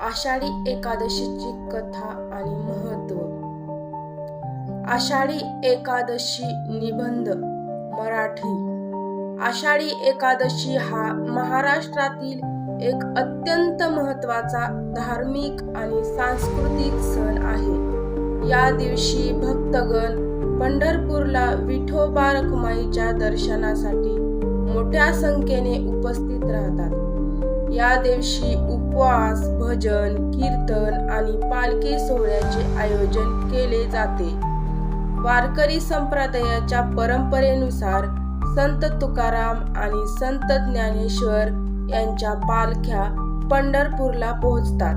आषाढी एकादशीची कथा आणि महत्त्व. आषाढी एकादशी निबंध मराठी. आषाढी एकादशी हा महाराष्ट्रातील एक अत्यंत महत्त्वाचा धार्मिक आणि सांस्कृतिक सण आहे. या दिवशी भक्तगण पंढरपूरला विठोबा रखुमाईच्या दर्शनासाठी मोठ्या संख्येने उपस्थित राहतात. या दिवशी उपवास भजन कीर्तन आणि पालखी सोहळ्याचे आयोजन केले जाते. वारकरी संप्रदायाच्या परंपरेनुसार संत तुकाराम आणि संत ज्ञानेश्वर यांच्या पालख्या पंढरपूरला पोहोचतात.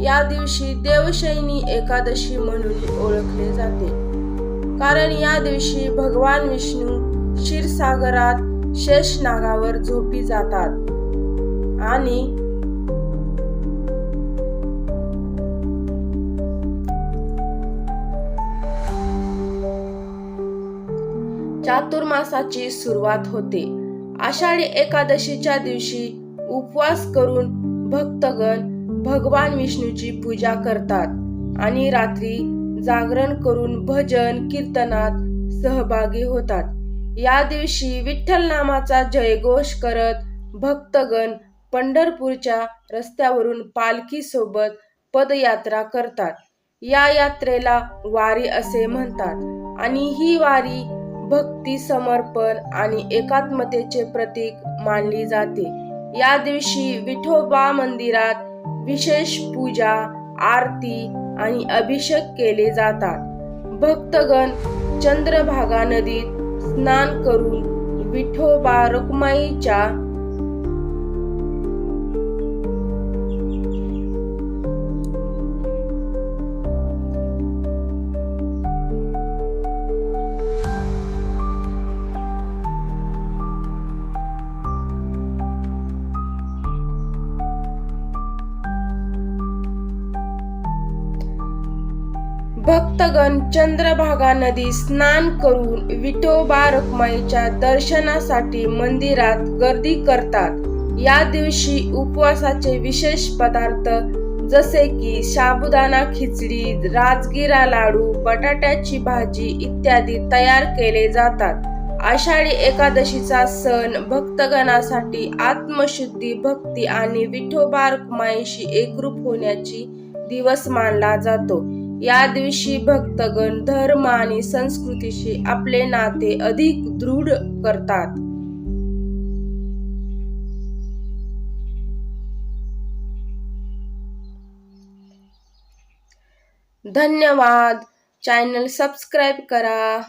या दिवशी देवशैनी एकादशी म्हणून ओळखले जाते. कारण या दिवशी भगवान विष्णू क्षीरसागरात शेषनागावर झोपी जातात. आणि चातुर्मासाची सुरुवात होते. आषाढी एकादशीच्या दिवशी उपवास करून भक्तगण भगवान विष्णूची पूजा करतात आणि रात्री जागरण करून भजन कीर्तनात सहभागी होतात. या दिवशी विठ्ठल नामाचा जयघोष करत भक्तगण पंढरपूरच्या रस्त्यावरून पालखीसोबत पदयात्रा करतात. या यात्रेला वारी असे म्हणतात आणि ही वारी भक्ती समर्पण आणि एकात्मतेचे प्रतीक मानली जाते. या दिवशी विठोबा मंदिरात विशेष पूजा आरती आणि अभिषेक केले जातात. भक्तगण चंद्रभागा नदीत स्नान करून विठोबा रुक्माईच्या भक्तगण चंद्रभागा नदी स्नान करून विठोबा रखमाईच्या दर्शनासाठी मंदिरात गर्दी करतात. या दिवशी उपवासाचे विशेष पदार्थ जसे की साबुदाणा खिचडी राजगिरा लाडू बटाट्याची भाजी इत्यादी तयार केले जातात. आषाढी एकादशीचा सण भक्तगणासाठी आत्मशुद्धी भक्ती आणि विठोबा रखुमाईशी एकरूप होण्याची दिवस मानला जातो. या दिवशी भक्तगण धर्म आणि संस्कृतीशी आपले नाते अधिक दृढ करतात. धन्यवाद. चॅनल सबस्क्राईब करा.